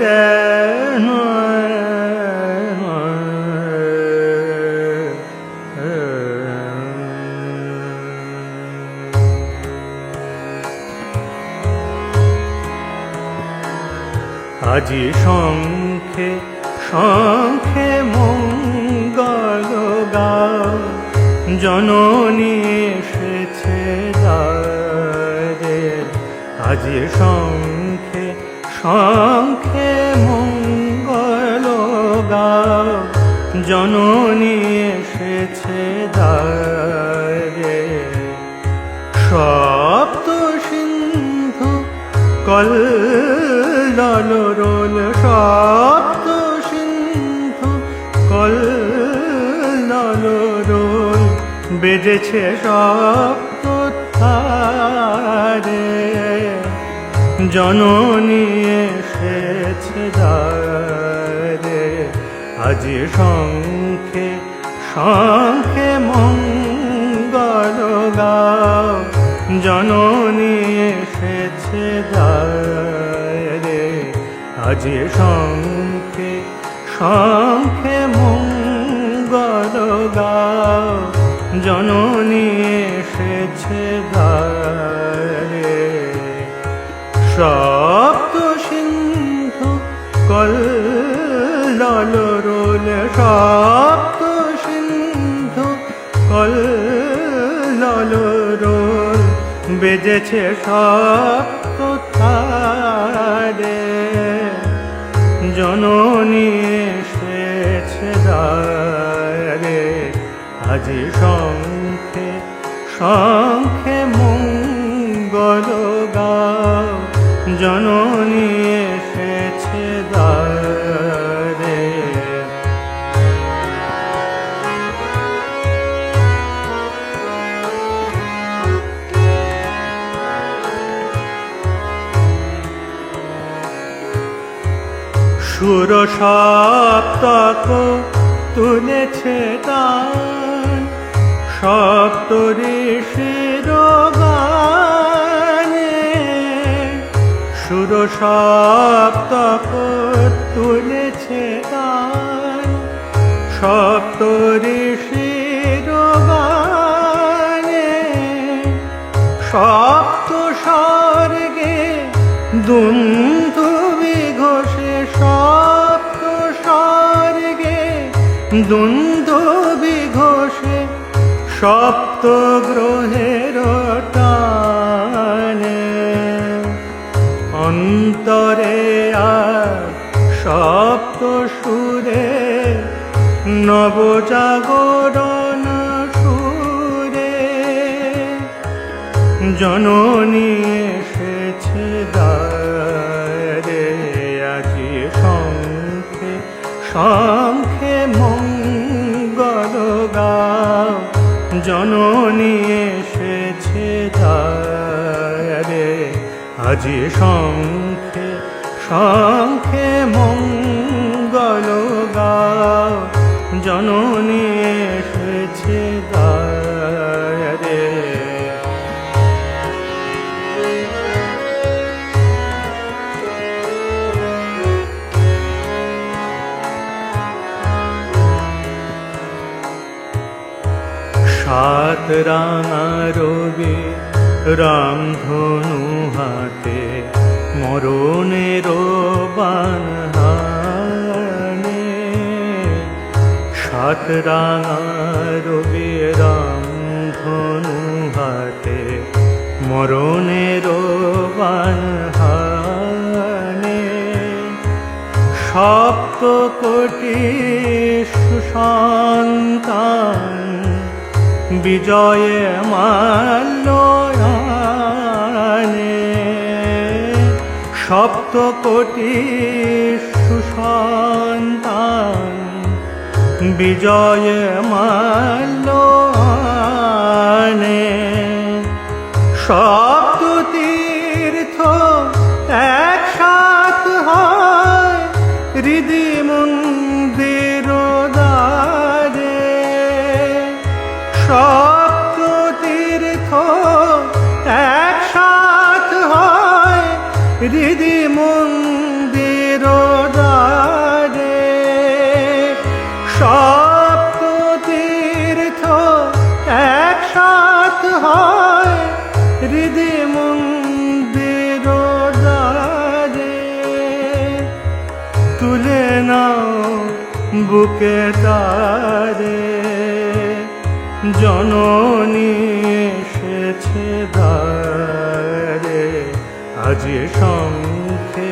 রে আজি শঙ্খে শঙ্খে মঙ্গল জননী এসেছে আজি শঙ্খে শঙ্খে মঙ্গল জননী এসেছে দ্বারে সপ্ত সিন্ধু কল্লাল রোল সপ্ত সিন্ধু কল্লাল রোল। বেজেছে সপ্ত তারে জননী এসেছে দ্বারে। আজি শঙ্খে শঙ্খে মঙ্গল গাও। জননী এসেছে দ্বারে। আজি শঙ্খে শঙ্খে মঙ্গল গাও, জননী এসেছে দ্বারে সপ্ত সিন্ধু কল্লাল রোল সপ্ত সিন্ধু কল্লাল রোল, বেজেছে সপ্ত তারে। জননী এসেছে রে আজি শঙ্খে শঙ্খে মঙ্গল গা জননী সুর সপ্তক তুলেছে তান সপ্ত ঋষির সুর সপ্তক তুলেছে তান সপ্ত ঋষির সপ্ত স্বর্গে দুন্ধু দুন্ধু বিঘোষে সপ্ত গ্রহের টানে। অন্তরে আর সপ্ত সুরে নবজাগরণ সুরে। জননী এসেছে দ্বারে আজি শঙ্খে শঙ্খে মঙ্গল জননী এসেছে দ্বারে আজি সংখে শঙ্খে মঙ্গল গা জননী সাত রাঙা রবি রামধনু হাতে মরণের বান সাত রাঙা রবি রামধনু হাতে মরণের বান সপ্ত কোটি সুসন্তান বিজয়ে মালয়ানে সপ্ত কোটি সুসন্তান বিজয়ে মালয়ানে সব হৃদি মন্দির দ্বারে সপ্ত তীর্থ একসাথ হয়। হৃদি মন্দির দ্বারে তুলে নাও বুকে তারে। জননী এসেছে দ্বারে। আজ শঙ্খে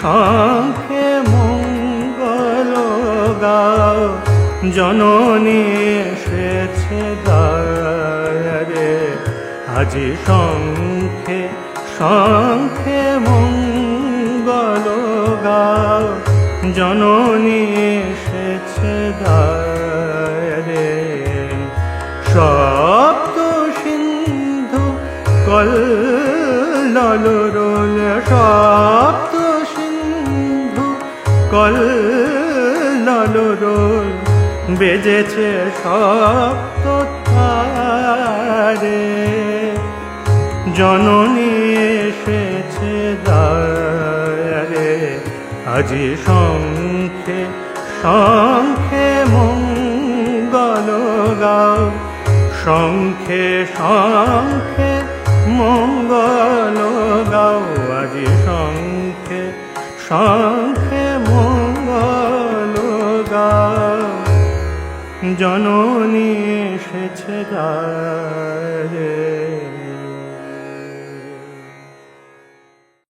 শঙ্খে মঙ্গল গাও। জননী এসেছে দ্বারে আজ শঙ্খে শঙ্খে মঙ্গল গাও। জননী এসেছে দ্বারে সপ্ত সিন্ধু কল রোল সপ্ত সিন্ধু কল্লল রোল বেজেছে সপ্ত তারে জননী এসেছে দারে আজি শঙ্খে শঙ্খে মঙ্গল গাও। শঙ্খে শঙ্খে মঙ্গল গাও আজি শঙ্খে শঙ্খে মঙ্গল গাও। জননী এসেছে দ্বারে